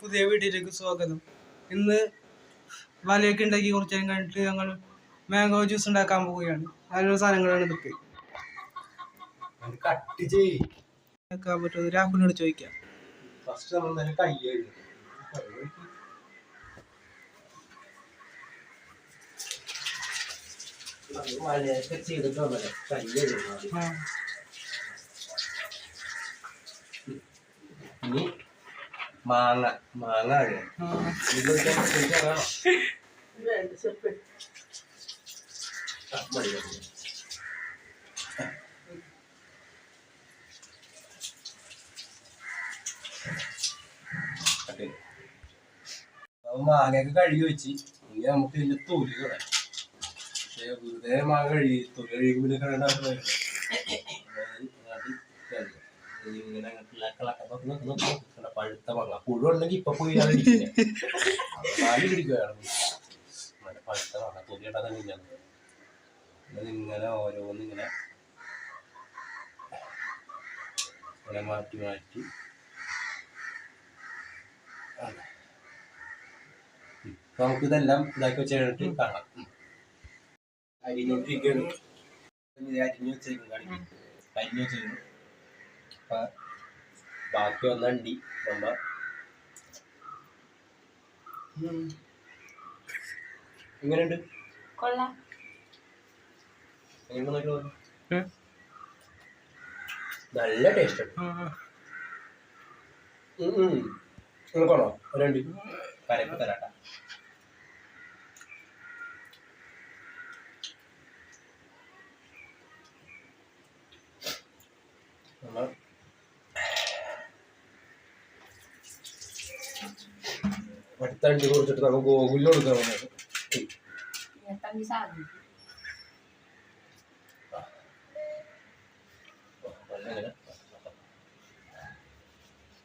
പുതിയ വീട്ടിലേക്ക് സ്വാഗതം. ഇന്ന് വലയൊക്കെ ഉണ്ടാക്കി കുറച്ച് നേരം കഴിഞ്ഞിട്ട് ഞങ്ങൾ മാംഗോ ജ്യൂസ് ഉണ്ടാക്കാൻ പോവുകയാണ്. അതിനുള്ള സാധനങ്ങളാണ് ഇതൊക്കെ. ഉണ്ടാക്കാൻ രാഹുലിനോട് ചോദിക്കാം. ഫസ്റ്റ് നമ്മൾ തന്നെ കൈ കഴുകും. മഴയൊക്കെ ചെയ്തിട്ട് വന്നല്ലേ? ഇനി മാങ്ങ മാങ്ങ കഴുകണം ആ. ഇത് വെച്ചാൽ ശരിയാണോ? ആ, മതി, മതി. കട്ട് ചെയ്തു. അപ്പൊ മാങ്ങയൊക്കെ കഴുകി വെച്ച് ഇനി നമുക്ക് ഇതിന്റെ തൊലി കളയാം പക്ഷേ വെറുതെ മാങ്ങ കഴുകി തൊലി കഴുകി പിന്നെ കളയണ്ട ഇങ്ങനെ അങ്ങോട്ടുള്ള പഴുത്ത മാങ്ങ പുഴു ഉണ്ടെങ്കിൽ ഇപ്പൊ പോയി പാൽ പിടിക്കുകയാണ് നല്ല പഴുത്ത മാങ്ങ തൊലി ഇടാൻ തന്നെ ഇല്ല ഇങ്ങനെ ഇങ്ങനെ മാറ്റി മാറ്റി. ഇപ്പൊ നമുക്ക് ഇതെല്ലാം ഇതാക്കി വെച്ചിട്ട് കാണാം. ഇത് അരിഞ്ഞു കാണിക്കും അരിഞ്ഞു വെച്ചേക്കും. അപ്പൊ ബാക്കി ഒന്നണ്ടി നമ്മ. എങ്ങനെയുണ്ട്? കൊള്ളാം? നല്ല ടേസ്റ്റ് കൊള്ളാം ഒരണ്ടി കരക്ക് തരാട്ട. അണ്ടി കുറിച്ചിട്ട് നമുക്ക് ഗൂഗിളിൽ കൊടുക്കാൻ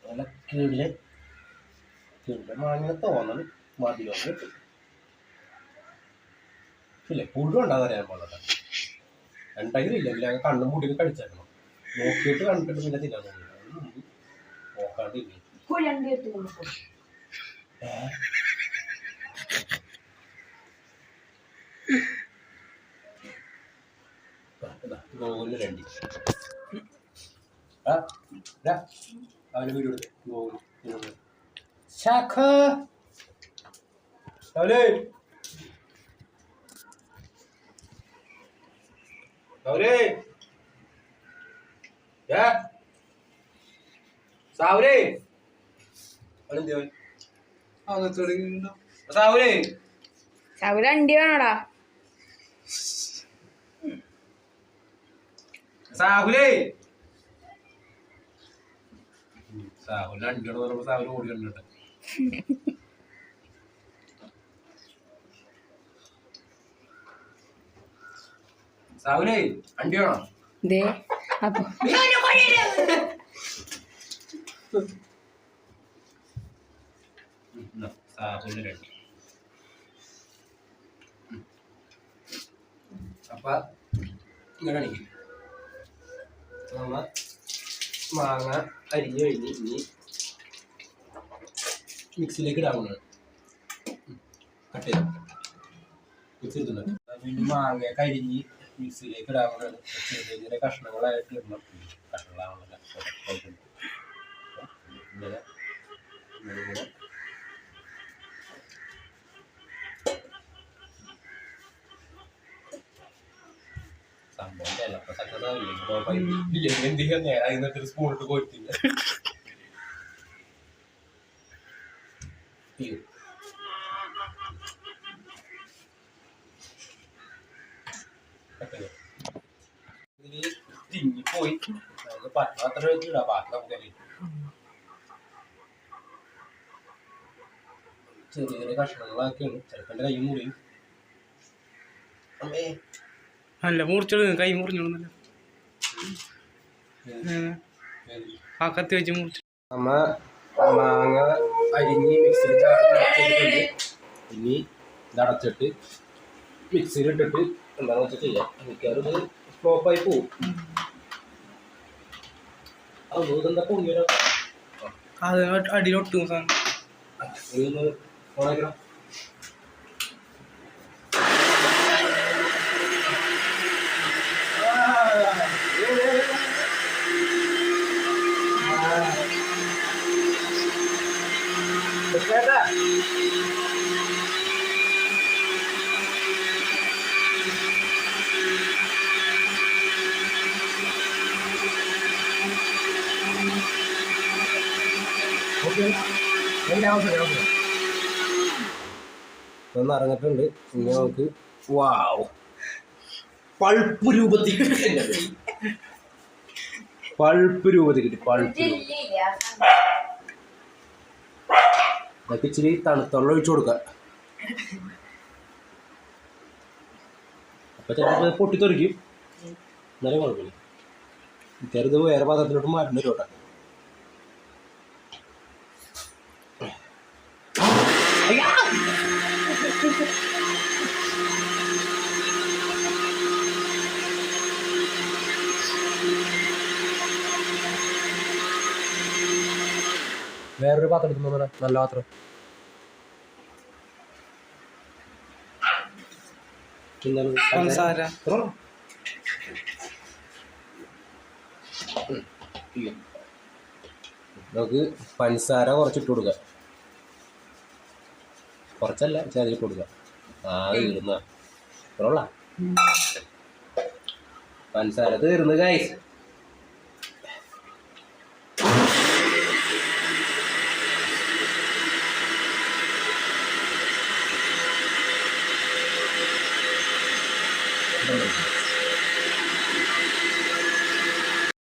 നല്ല കീഴിൽ കീഴിലെ മാങ്ങനെ തോന്നണം മതിയോ കിട്ടും. ഇല്ലേ പുഴു ഉണ്ടാകാൻ പാടില്ല രണ്ടെങ്കിലും ഇല്ല ഇല്ല കണ്ണും മുടിയും കഴിച്ചേക്കണം. നോക്കിയിട്ട് കണ്ടിട്ട് പിന്നെ തിന്നാൻ തോന്നില്ല. അതിന് മുമ്പ് നോക്കാണ്ട് ഇല്ലേ കുഴണ്ടി എടുത്ത് കൊടുക്കും ഗോകുലിന് രണ്ട് ആ ഇതാ, അവന് വീട് കൊടുത്ത് ഗോകുൽ ശാഖ അവലേ അവലേ ഏ സാവുലേ അവനെന്ത് സാവുലേ. അണ്ടി വേണോടാ സാഹുലേ സാഹുലിന് അണ്ടിയോട് പറഞ്ഞപ്പോ സാഹുൽ ഓടി കണ്ടിട്ട് സാഹുലേ അണ്ടി ദേ അപ്പൊ സാഹുലിന് രണ്ട് അപ്പൊ ഇങ്ങനെ കാണിക്കും നമ്മ മാങ്ങ അരിഞ്ഞ് കഴിഞ്ഞ് ഇനി മിക്സിയിലേക്ക് ഇടാവുന്നതാണ് കട്ട് ചെയ്ത് മിക്സി എടുത്തുണ്ട് വീണ്ടും മാങ്ങയൊക്കെ അരിഞ്ഞ് മിക്സിയിലേക്ക് ഇടാവുന്നതാണ് ചെറിയ ചെറിയ കഷ്ണങ്ങളായിട്ട് ഇടണം കഷ്ണങ്ങളാവുന്നില്ല ഇങ്ങനെ ഇങ്ങനെ തിങ്ങിപ്പോയി ചെറിയ ചെറിയ കഷ്ണങ്ങളാക്കിയാണ്. ചെറുക്കന്റെ കൈ മുറിയും. അമ്മേ. അല്ല മുറിച്ചോളൂ കൈ മുറിഞ്ഞിടുന്നല്ലോ. ആ കത്തി വെച്ച് മുറിച്ചു. നമ്മ മാങ്ങ അരിഞ്ഞ് മിക്സിയിൽ ചാടിച്ചിട്ടുണ്ട് ഇനി ഇതടച്ചിട്ട് മിക്സിയിൽ ഇട്ടിട്ട് എന്താണെന്ന് വെച്ചാൽ ചെയ്യാം. മിക്കവാറും ഇത് ഫ്ലോപ്പായി പോവും. അത് ഇതെന്താ പൊങ്ങിയൊരു അടിയിലൊട്ടും സാധനം. ഓണാക്കണം. അവസരം ഒന്ന് ഇറങ്ങിയിട്ടുണ്ട്. ഇനി നമുക്ക് വാവ്. പൾപ്പ് രൂപത്തിൽ പൾപ്പ് രൂപത്തിൽ കിട്ടി പൾപ്പ് അതൊക്കെ ഇച്ചിരി തണുത്തുള്ള ഒഴിച്ചു കൊടുക്കുക. അപ്പൊ ചിലപ്പോൾ പൊട്ടിത്തെറിക്കും. എന്നാലും കുഴപ്പമില്ല. ചെറുത് വേറെ പാത്രത്തിലോട്ട് മാറ്റുന്ന ചോട്ടെ വേറൊരു പാത്രം എടുത്തു നോക്കട്ടെ നല്ല പാത്രം. നമുക്ക് പഞ്ചസാര കുറച്ചിട്ട് കൊടുക്കുക കുറച്ചല്ല ചെറിയിട്ട് കൊടുക്കാം. ആ തീർന്ന പഞ്ചസാര തീർന്ന് ഗൈസ്